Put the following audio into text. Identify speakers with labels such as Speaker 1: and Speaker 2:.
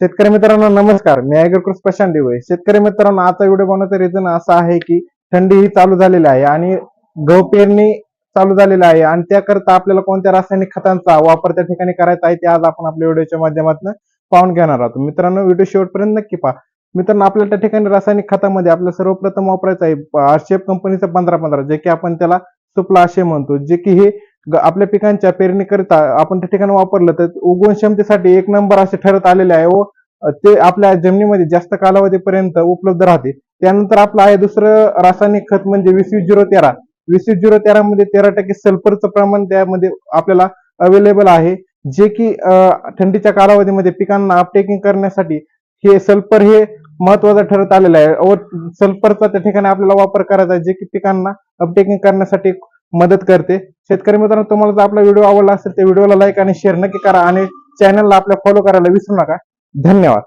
Speaker 1: शेतकरी मित्रांनो नमस्कार. मी ऍग्रोकृष प्रशांत दिवय शेतकरी मित्रांनो आता व्हिडिओ बनवण्याचं रिझन असं आहे की थंडी ही चालू झालेली आहे आणि गहू पेरणी चालू झालेली आहे आणि त्याकरता आपल्याला कोणत्या रासायनिक खतांचा वापर त्या ठिकाणी करायचा आहे ते आज आपण आपल्या व्हिडिओच्या माध्यमातून पाहून घेणार आहोत. मित्रांनो व्हिडिओ शेवटपर्यंत नक्की पहा. मित्रांनो आपल्याला त्या ठिकाणी रासायनिक खतामध्ये आपल्याला सर्वप्रथम वापरायचं आहे आरशेप कंपनीचं पंधरा पंधरा जे की आपण त्याला सुपला असे म्हणतो जे की हे आपल्या पिकांच्या पेरणीकरिता आपण त्या ठिकाणी वापरलं तर उगवण क्षमतेसाठी एक नंबर असे ठरत आलेले आहे हो. व ते आपल्या जमिनीमध्ये जास्त कालावधीपर्यंत उपलब्ध राहते. त्यानंतर आपलं आहे दुसरं रासायनिक खत म्हणजे वीस वीस झिरो तेरा. वीस वीस झिरो तेरा मध्ये तेरा टक्के सल्फरचं प्रमाण त्यामध्ये आपल्याला अवेलेबल आहे. जे की थंडीच्या कालावधीमध्ये पिकांना अपटेकिंग करण्यासाठी हे सल्फर हे महत्वाचं ठरत आलेलं आहे. व सल्फरचा त्या ठिकाणी आपल्याला वापर करायचा आहे जे की पिकांना अपटेकिंग करण्यासाठी मदत करते. शेतकरी मित्रांनो तुम्हाला जर आपला व्हिडिओ आवडला असेल तर व्हिडिओला लाईक आणि शेअर नक्की करा आणि चॅनलला आपल्या फॉलो करायला विसरू नका. धन्यवाद.